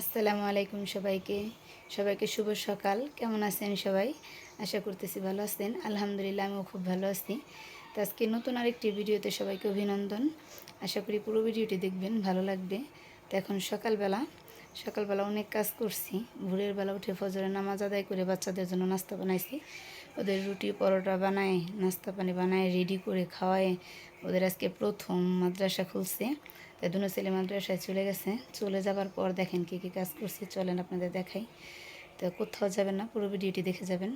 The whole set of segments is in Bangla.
আসসালামু আলাইকুম সবাইকে। সবাইকে শুভ সকাল। কেমন আছেন সবাই? আশা করতেছি ভালো আছেন। আলহামদুলিল্লাহ, আমিও খুব ভালো আছি। তো আজকে নতুন আরেকটি ভিডিওতে সবাইকে অভিনন্দন। আশা করি পুরো ভিডিওটি দেখবেন, ভালো লাগবে। তো এখন সকালবেলা। সকালবেলা অনেক কাজ করছি। ভোরের বেলা উঠে ফজরের নামাজ আদায় করে বাচ্চাদের জন্য নাস্তা বানাইছি। ওদের রুটি, পরোটা বানায় নাস্তা পানি বানায় রেডি করে খাওয়ায় ওদের আজকে প্রথম মাদ্রাসা খুলছে। তাই দুনো ছেলে মাদ্রাসায় চলে গেছে। চলে যাবার পর দেখেন কী কী কাজ করছি, চলেন আপনাদের দেখাই। তো কোথাও যাবেন না, পুরো ভিডিওটি দেখে যাবেন।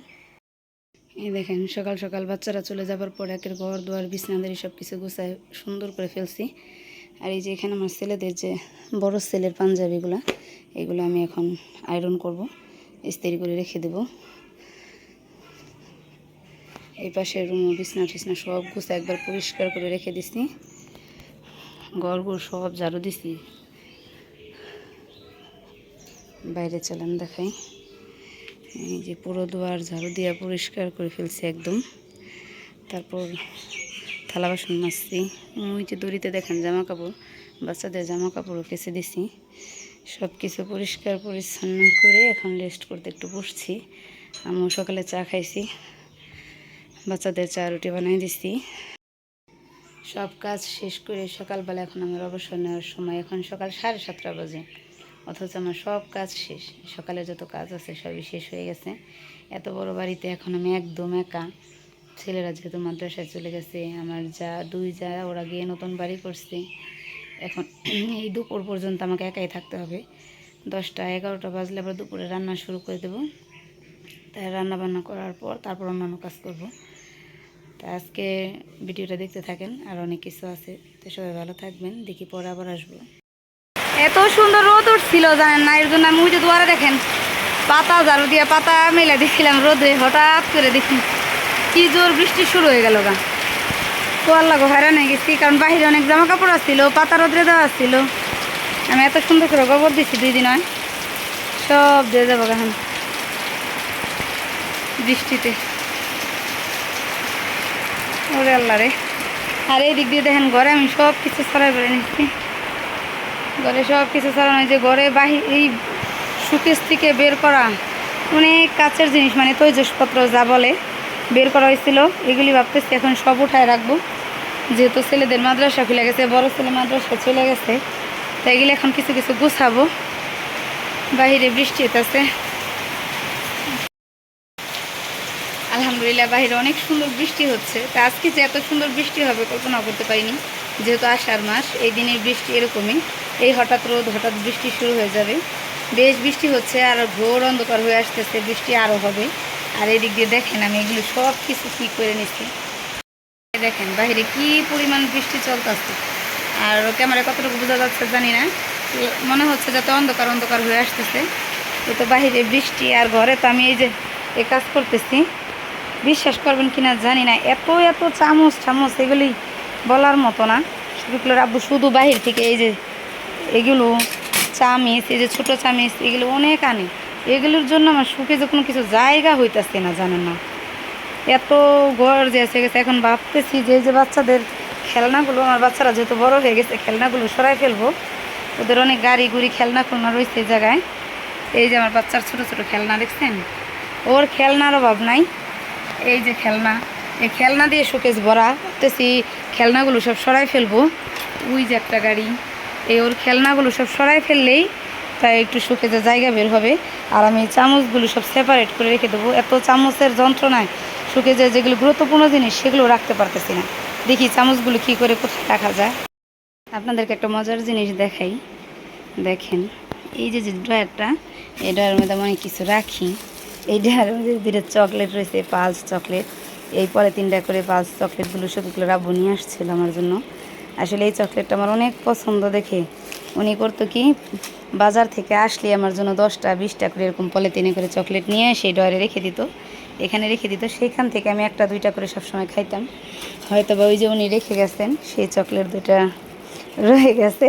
এই দেখেন, সকাল সকাল বাচ্চারা চলে যাবার পর একের ঘর দুয়ার বিছনাদারি সব কিছু গুছায় সুন্দর করে ফেলছি। আর এই যে এখানে আমার ছেলেদের যে বড় ছেলের পাঞ্জাবিগুলো, এগুলো আমি এখন আয়রন করব, ইস্ত্রি করে রেখে দেব। এই পাশে রুম বিছনা টিছনা সব গুছা একবার পরিষ্কার করে রেখে দিছি। ঘরগুলো সব ঝাড়ু দিছি। বাইরে চালান দেখাই। এই যে পুরো দুয়ার ঝাড়ু দিয়া পরিষ্কার করে ফেলছি একদম। তারপর থালা বাসন মাজছি। ওই যে দড়িতে দেখেন জামা কাপড় বাচ্চাদের জামা কাপড়ও কেচে দিছি। সব কিছু পরিষ্কার পরিচ্ছন্ন করে এখন রেস্ট করতে একটু বসছি। আমিও সকালে চা খাইছি। বাচ্চাদের চা রুটি বানাই দিছি। সব কাজ শেষ করে সকালবেলা এখন আমার অবসর নেওয়ার সময়। এখন সকাল সাড়ে সাতটা বাজে। অথচ আমার সব কাজ শেষ। সকালে যত কাজ আছে সবই শেষ হয়ে গেছে। এত বড় বাড়িতে এখন আমি একদম একা। ছেলেরা যেহেতু মাদ্রাসায় চলে গেছে, আমার যা, দুই যা, ওরা গিয়ে নতুন বাড়ি করছে। এখন এই দুপুর পর্যন্ত আমাকে একাই থাকতে হবে। দশটা, এগারোটা বাজলে আবার দুপুরে রান্না শুরু করে দেবো। তাই রান্না বান্না করার পর তারপর অন্যান্য কাজ করব। তা আজকে ভিডিওটা দেখতে থাকেন, আর অনেক কিছু আছে। তো সবাই ভালো থাকবেন, দেখি পরে আবার আসব। এত সুন্দর রোদ উঠছিল, জানেন না? এর জন্য আমি উঠে দুয়ারে দেখেন, পাতা ঝাড়ু দিয়ে পাতা মেলে দিচ্ছিলাম রোদে, হঠাৎ করে দেখি কি জোর বৃষ্টি শুরু হয়ে গেল গা। লাগো হয়রান হয়ে গেছি, কারণ বাহিরে অনেক জামা কাপড় আসছিল, পাতা রোদ্রে দেওয়া আসছিল। আমি এত সুন্দর করে গোবর দিচ্ছি দুই দিন হয়। সব দিয়ে যাব এখন বৃষ্টিতে। ওরে আর এই দিক দিয়ে দেখেন ঘরে আমি সব কিছু ছড়াই বেড়ে নিচ্ছি। ঘরে সব কিছু ছড়ানো যে ঘরে বাহি, এই সুকেশ থেকে বের করা অনেক কাছের জিনিস মানে তৈজসপত্র যা বলে, বের করা হয়েছিল। এগুলি ভাবতেছি এখন সব উঠায় রাখব। যেহেতু ছেলেদের মাদ্রাসা খুলে গেছে, বড় ছেলে মাদ্রাসা চলে গেছে। তাই এগুলি এখন কিছু কিছু গুছাবো। বাহিরে বৃষ্টি হইতেছে। আলহামদুলিল্লাহ, বাহিরে অনেক সুন্দর বৃষ্টি হচ্ছে। তা আজকে যে এত সুন্দর বৃষ্টি হবে কল্পনা করতে পারিনি। যেহেতু আষাঢ় মাস, এই দিনের বৃষ্টি এরকমই। এই হঠাৎ রোদ, হঠাৎ বৃষ্টি শুরু হয়ে যাবে। বেশ বৃষ্টি হচ্ছে, আর ঘোর অন্ধকার হয়ে আসতেছে, বৃষ্টি আরও হবে। আর এদিক দিয়ে দেখেন, আমি এগুলো সব কিছু ঠিক করে নিচ্ছি। দেখেন বাইরে কি পরিমাণ বৃষ্টি চলতেছে। আর ক্যামেরা কতটুকু বোঝা যাচ্ছে জানি না। মনে হচ্ছে যাতে অন্ধকার অন্ধকার হয়ে আসতেছে। তো বাহিরে বৃষ্টি আর ঘরে তো আমি এই যে এ কাজ করতেছি। বিশ্বাস করবেন কিনা জানি না। এত এত চামচ চামচ এগুলি বলার মতো না। শুধুগুলোর আব্বু, শুধু বাহির থেকে এই যে এগুলো চামিচ, এই যে ছোটো চামিচ, এগুলো অনেক আনে। এগুলোর জন্য আমার সুখে যে কোনো কিছু জায়গা হইতেছে না, জানেন না। এত ঘর যে এসে গেছে। এখন ভাবতেছি যে যে বাচ্চাদের খেলনাগুলো, আমার বাচ্চারা যেহেতু বড় হয়ে গেছে, খেলনাগুলো সরাই ফেলব। ওদের অনেক গাড়ি গুড়ি খেলনা খুলনা রয়েছে এই জায়গায়। এই যে আমার বাচ্চার ছোটো ছোটো খেলনা, দেখছেন? ওর খেলনার অভাব নাই। এই যে খেলনা, এই খেলনা দিয়ে শোকেস ভরা। ভাবতেছি খেলনাগুলো সব সরাই ফেলব। ওই যে একটা গাড়ি, এই ওর খেলনাগুলো সব সরাই ফেললেই তাই একটু শোকেজে জায়গা বের হবে। আর আমি চামচগুলো সব সেপারেট করে রেখে দেবো। এত চামচের যন্ত্রণায় শোকেজে যেগুলো গুরুত্বপূর্ণ জিনিস, সেগুলো রাখতে পারতেছি না। দেখি চামচগুলো কী করে কোথায় রাখা যায়। আপনাদেরকে একটা মজার জিনিস দেখাই। দেখেন, এই যে যে ড্রয়ারটা এই ড্রয়ারের মধ্যে আমি কিছু রাখি। এই ড্রয়ারের মধ্যে চকলেট রয়েছে, পালস চকলেট। এই পরে তিনটা করে পালস চকলেটগুলো সবগুলো রাব্বু নিয়ে আসছিল আমার জন্য। আসলে এই চকলেটটা আমার অনেক পছন্দ দেখে। উনি করতো কি, বাজার থেকে আসলে আমার জন্য দশটা, বিশটা করে এরকম পলিথিনে করে চকলেট নিয়ে সেই ডয়ারে রেখে দিত। এখানে রেখে দিত, সেইখান থেকে আমি একটা, দুইটা করে সবসময় খাইতাম। হয়তো বা ওই যে উনি রেখে গেছেন, সেই চকলেট দুটা রয়ে গেছে।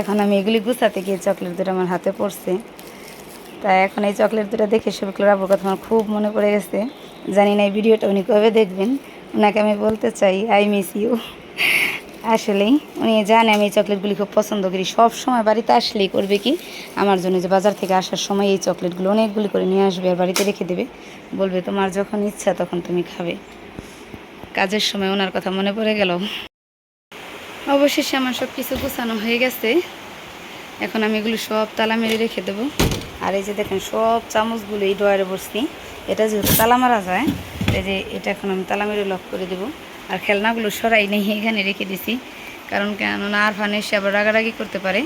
এখন আমি এগুলি গুছাতে গিয়ে চকলেট দুটো আমার হাতে পড়ছে। তা এখন এই চকলেট দুটো দেখে সবগুলো আবুর কথা আমার খুব মনে পড়ে গেছে। জানি না এই ভিডিওটা উনি কবে দেখবেন। ওনাকে আমি বলতে চাই আই মিস ইউ আসলেই উনি জানে আমি এই চকলেটগুলি খুব পছন্দ করি। সব সময় বাড়িতে আসলেই করবে কি? আমার জন্য যে বাজার থেকে আসার সময় এই চকলেটগুলো অনেকগুলি করে নিয়ে আসবে আর বাড়িতে রেখে দেবে। বলবে, তোমার যখন ইচ্ছা তখন তুমি খাবে। কাজের সময় ওনার কথা মনে পড়ে গেল। অবশেষে আমার সব কিছু গুছানো হয়ে গেছে। এখন আমি এগুলো সব তালা মেরে রেখে দেবো। আর এই যে দেখেন, সব চামচগুলো এই ডয়ারে বসছি। এটা যেহেতু তালা মারা যায়, এই যে এটা এখন আমি তালা মেরে লক করে দেবো। আর খেলনাগুলো সরাই নেই, এখানে রেখে দিছি। কারণ কেন না আর ফানে এসে আবার রাগারাগি করতে পারে।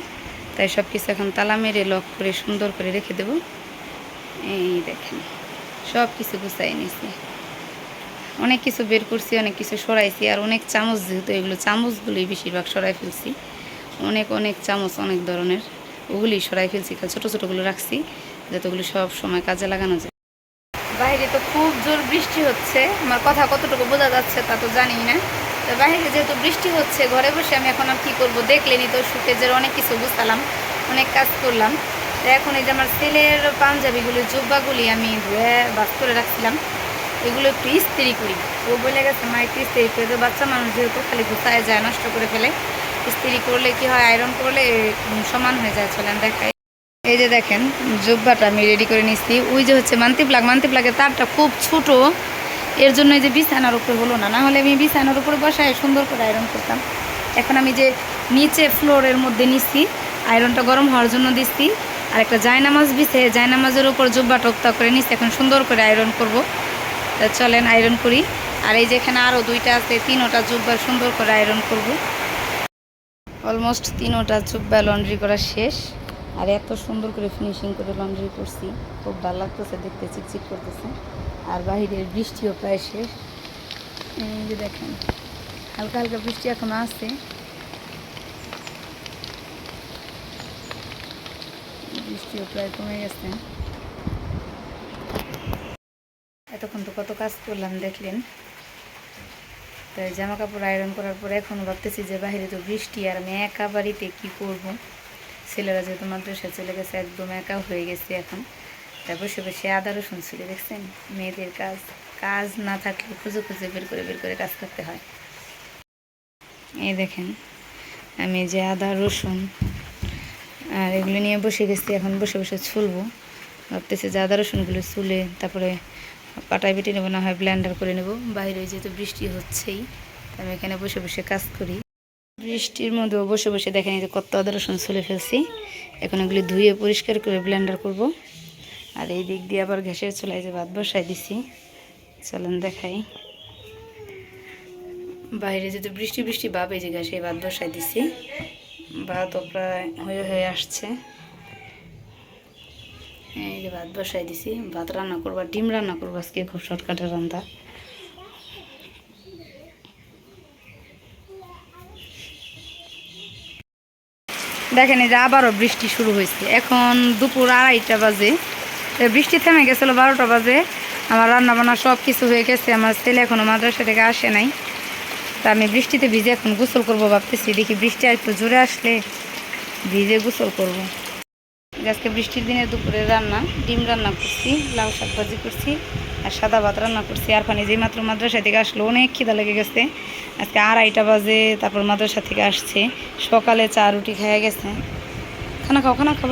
তাই সব কিছু এখন তালা মেরে লক করে সুন্দর করে রেখে দেবো। এই দেখেন সব কিছু গুছাই নিছি। অনেক কিছু বের করছি, অনেক কিছু সরাইছি। আর অনেক চামচ যেহেতু, এগুলো চামচগুলোই বেশিরভাগ সরাই ফেলছি। অনেক অনেক চামচ, অনেক ধরনের। ওগুলি সরাই ফেলছি, খালি ছোটো ছোটোগুলো রাখছি, যাতে ওগুলো সব সময় কাজে লাগানো যায়। বাইরে তো খুব জোর বৃষ্টি হচ্ছে, আমার কথা কতটুকু বোঝা যাচ্ছে তা তো জানি না। তো বাইরে যেহেতু বৃষ্টি হচ্ছে, ঘরে বসে আমি এখন আর কী করব দেখলেনি তো, সুকেজের অনেক কিছু বুঝতালাম, অনেক কাজ করলাম। তো এখন এই যে আমার ছেলের পাঞ্জাবিগুলি, জুব্বাগুলি আমি ধুয়ে বাস করে রাখছিলাম, এগুলো একটু ইস্ত্রি করি। ও বলে গেছে, মা, একটু ইস্ত্রি করে বাচ্চা মানুষ যেহেতু, খালি গুছায় যায়, নষ্ট করে ফেলে। ইস্ত্রি করলে কি হয় আয়রন করলে সমান হয়ে যায় চলেন দেখাই এই যে দেখেন, জুব্বাটা আমি রেডি করে নিচ্ছি ওই যে হচ্ছে মান্তি প্লাগ মান্তি প্লাগের তারটা খুব ছোট। এর জন্য এই যে বিছানার উপরে হলো না হলে আমি বিছানার উপরে বসায় সুন্দর করে আয়রন করতাম। এখন আমি যে নিচে ফ্লোরের মধ্যে নিচ্ছি আয়রনটা গরম হওয়ার জন্য দিচ্ছি আর একটা জায়নামাজ বিছে, জায়নামাজের উপর জুব্বা টপ্তা করে নিচ্ছি এখন সুন্দর করে আয়রন করব। চলেন আয়রন করি। আর এই যেখানে আরও দুইটা আছে, তিনোটা জুব্বা সুন্দর করে আয়রন করব। অলমোস্ট তিনোটা জুব্বা লন্ড্রি করা শেষ। আর এত সুন্দর করে ফিনিশিং করে লন্ড্রি করছি। খুব ভালো লাগতেছে, দেখতে চিকচিক করতেছে। আর বাহিরের বৃষ্টিও প্রায় শেষ। যে দেখেন, হালকা হালকা বৃষ্টি এখনও আছে। বৃষ্টিও প্রায় কমে গেছে। এতক্ষণ তো কত কাজ করলাম, দেখলেন। তাই জামা কাপড় আয়রন করার পরে এখন ভাবতেছি যে বাইরে তো বৃষ্টি আর আমি একা বাড়িতে কী করব? ছেলেরা যেহেতু মাদ্রাসায় চলে গেছে, একদম একা হয়ে গেছে এখন। তাই বসে বসে আদা, রসুন দেখছেন? মেয়েদের কাজ। কাজ না থাকলে খুঁজে খুঁজে বের করে বের করে কাজ করতে হয়। এই দেখেন, আমি যে আদা, রসুন আর এগুলো নিয়ে বসে গেছি, এখন বসে বসে ছুলবো। ভাবতেছি যে আদা, রসুনগুলো চুলে তারপরে পাটায় বেটে নেব, না হয় ব্ল্যান্ডার করে নেব। বাইরে যেহেতু বৃষ্টি হচ্ছেই আমি এখানে বসে বসে কাজ করি। বৃষ্টির মধ্যেও বসে বসে দেখেন এই কত আদা রসুন চুলে ফেলছি। এখন এগুলি ধুয়ে পরিষ্কার করে ব্লেন্ডার করব। আর এই দিক দিয়ে আবার গ্যাসের চুলায় যে ভাত বসাই দিছি, চলেন দেখাই। বাইরে যেহেতু বৃষ্টি বৃষ্টি ভাব যে গ্যাসে ভাত বসাই দিছি। ভাতও প্রায় হয়ে হয়ে আসছে। এই ভাত বসাই দিছি, ভাত রান্না করব ডিম রান্না করব আজকে, খুব শর্টকাটে রান্না। দেখেন এই যে আবারও বৃষ্টি শুরু হয়েছে। এখন দুপুর আড়াইটা বাজে। বৃষ্টি থেমে গেছিল বারোটা বাজে। আমার রান্না বান্না সব কিছু হয়ে গেছে। আমার ছেলে এখনও মাদ্রাসা থেকে আসে নাই। তা আমি বৃষ্টিতে ভিজে এখন গোসল করব ভাবতেছি। দেখি বৃষ্টি আর একটু জোরে আসলে ভিজে গোসল করব। আজকে বৃষ্টির দিনে দুপুরে রান্না, ডিম রান্না করছি, লাউ শাক ভাজি করছি আর সাদা ভাত রান্না করছি। আর ফানি যেই মাত্র মাদ্রাসা থেকে আসলো, অনেক খিদা লেগে গেছে। আজকে আড়াইটা বাজে, তারপর মাদ্রাসা থেকে আসছে। সকালে চা রুটি খেয়ে গেছে। খানা খাও, খানা খাব।